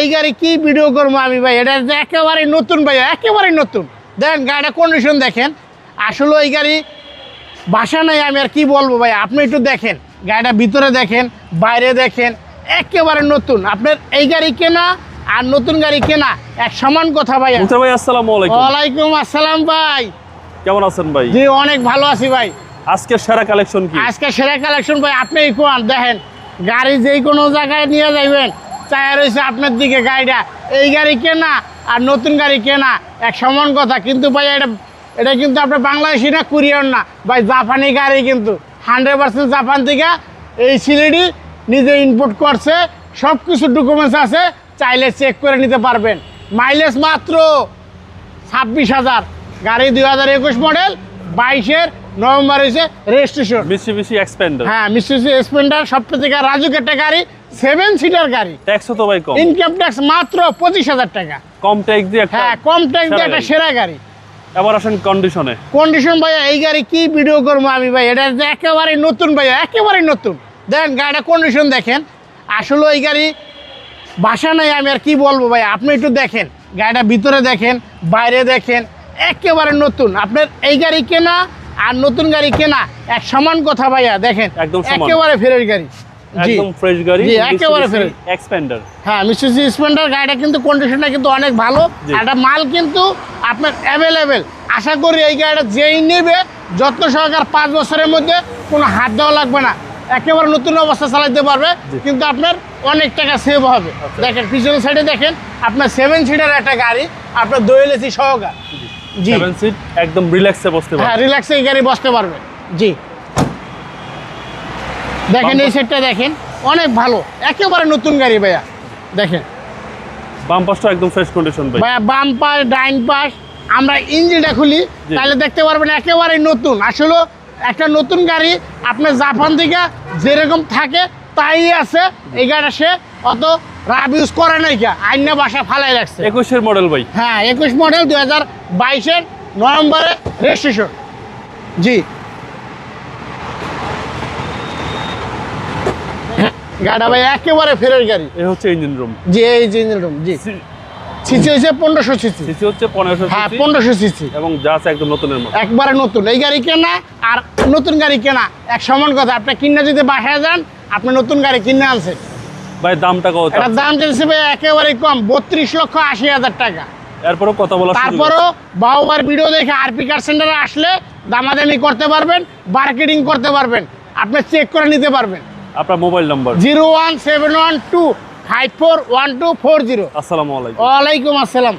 এই গাড়ি কি ভিডিও করব আমি ভাই? এটা যে একেবারে নতুন ভাই একেবারে নতুন। দেখেন গাড়িটা কন্ডিশন দেখেন। আসলে এই গাড়ি বাসা নাই আমি আর কি বলব ভাই? আপনি একটু দেখেন। গাড়িটা ভিতরে দেখেন বাইরে দেখেন একেবারে নতুন। আপনার এই গাড়ি কেনা আর নতুন গাড়ি কেনা এক সমান কথা ভাই। ভাই আসসালামু আলাইকুম। ওয়ালাইকুম আসসালাম ভাই। কেমন আছেন ভাই? জি অনেক ভালো আছি ভাই। আজকে সেরা কালেকশন কি? আজকে সেরা কালেকশন ভাই আপনি কোন দেখেন। গাড়ি যেই কোনো জায়গায় নিয়ে যাইবেন চায় রয়েছে আপনার দিকে গাড়িটা। এই গাড়ি কেনা আর নতুন গাড়ি কেনা এক সমান কথা। কিন্তু ভাই, এটা এটা কিন্তু আপনার বাংলাদেশি না, কুরিয়ার না। ভাই, জাপানি গাড়ি কিন্তু। হান্ড্রেড পার্সেন্ট জাপান থেকে এই সিলেডি নিজে ইনপুট করছে। সব কিছু ডকুমেন্টস আছে, চাইলে চেক করে নিতে পারবেন। মাইলেজ মাত্র ছাব্বিশ হাজার। গাড়ি দুই হাজার একুশ মডেল বাইশের নভেম্বর হয়েছে রেজিস্ট্রেশন মিশি এক্সপেন্ডার হ্যাঁ মিস্ট্রিসি এক্সপেন্ডার সবটা থেকে রাজুক একটা গাড়ি সেভেন সিটার গাড়ি। ট্যাক্সও তো ভাই কম। ইনকাম ট্যাক্স মাত্র পঁচিশ হাজার টাকা। কম ট্যাক্স দিয়ে একটা হ্যাঁ কম ট্যাক্স দিয়ে একটা সেরা গাড়ি। এবার আসেন কন্ডিশনে কন্ডিশন ভাইয়া এই গাড়ি কি ভিডিও করব আমি ভাই? এটা একেবারে নতুন ভাইয়া একেবারে নতুন। দেখেন গাড়িটা কন্ডিশন দেখেন। আসলে এই গাড়ি বাসা নাই আমি আর কি বলব ভাই? আপনি একটু দেখেন। গাড়িটা ভিতরে দেখেন বাইরে দেখেন। একেবারে নতুন। আপনার এই গাড়ি কেনা আর নতুন গাড়ি কেনা এক সমান কথা ভাইয়া দেখেন। একদম একেবারে ফ্রেশ গাড়ি। একদম ফ্রেশ গাড়ি জি, একেবারে fresh। এক্সপেন্ডার হ্যাঁ স্প্লেন্ডার গাড়িটা কিন্তু কন্ডিশনটা কিন্তু অনেক ভালো। একটা মাল কিন্তু আপনার অ্যাভেলেবেল আশা করি এই গাড়িটা যেই নেবে যত্ন সহকার পাঁচ বছরের মধ্যে কোনো হাত দেওয়া লাগবে না। একেবারে নতুন অবস্থা চালাতে পারবে কিন্তু আপনার অনেক টাকা সেভ হবে। আচ্ছা। দেখেন পিছনের সাইডে দেখেন আপনার সেভেন সিটার একটা গাড়ি আপনার দোয়েল এসি সহকার। জি। সেভেন সিট একদম রিল্যাক্সে বসতে হ্যাঁ পারে রিল্যাক্সে এই গাড়ি বসতে পারবে। জি। দেখেন এই সেটটা দেখেন অনেক ভালো একেবারে নতুন গাড়ি ভাইয়া। দেখেন। বাম পাশটা একদম ফ্রেশ কন্ডিশন ভাই। বা বাম পাশ ডাইন পাশ আমরা ইঞ্জিনটা খুলি তাহলে দেখতে পারবেন একেবারে নতুন। আসলে একটা নতুন গাড়ি আপনার জাপান থেকে যেরকম থাকে তাই আছে। এই গাড়িটা সে অত রাব ইউজ করে নাই কে আইনা বাসা ফালাই রাখছে। একুশের মডেল ভাই। হ্যাঁ একুশ মডেল দুই হাজার বাইশের নভেম্বরে রেজিস্ট্রেশন জি। গাড়িটা ভাই একেবারে ফেরের গাড়ি। এ হচ্ছে ইঞ্জিন রুম জি এই ইঞ্জিন রুম জি। সিসি পনেরোশো সিসি। সিসি হচ্ছে পনেরোশো হ্যাঁ পনেরোশো সিসি। এবং যা আছে একদম নতুনের মতো। একবারে নতুন। এই গাড়ি কেনা আর নতুন গাড়ি কেনা এক সমান কথা। আপনি কিনে যদি বাসায় যান আপনি নতুন গাড়ি কিনে আনছেন। ভাই দামটা কত এটার দাম ভাই একেবারে কম বত্রিশ লক্ষ আশি হাজার টাকা। এরপরও কথা বলা তারপরও বাহুবার ভিডিও দেখে আরপি কার সেন্টারে আসলে দামাদামি করতে পারবেন মার্কেটিং করতে পারবেন। আপনি চেক করে নিতে পারবেন। আপনার mobile number zero one seven one two five four one two four zero আসসালামু আলাইকুম। ওয়ালাইকুম আসসালাম।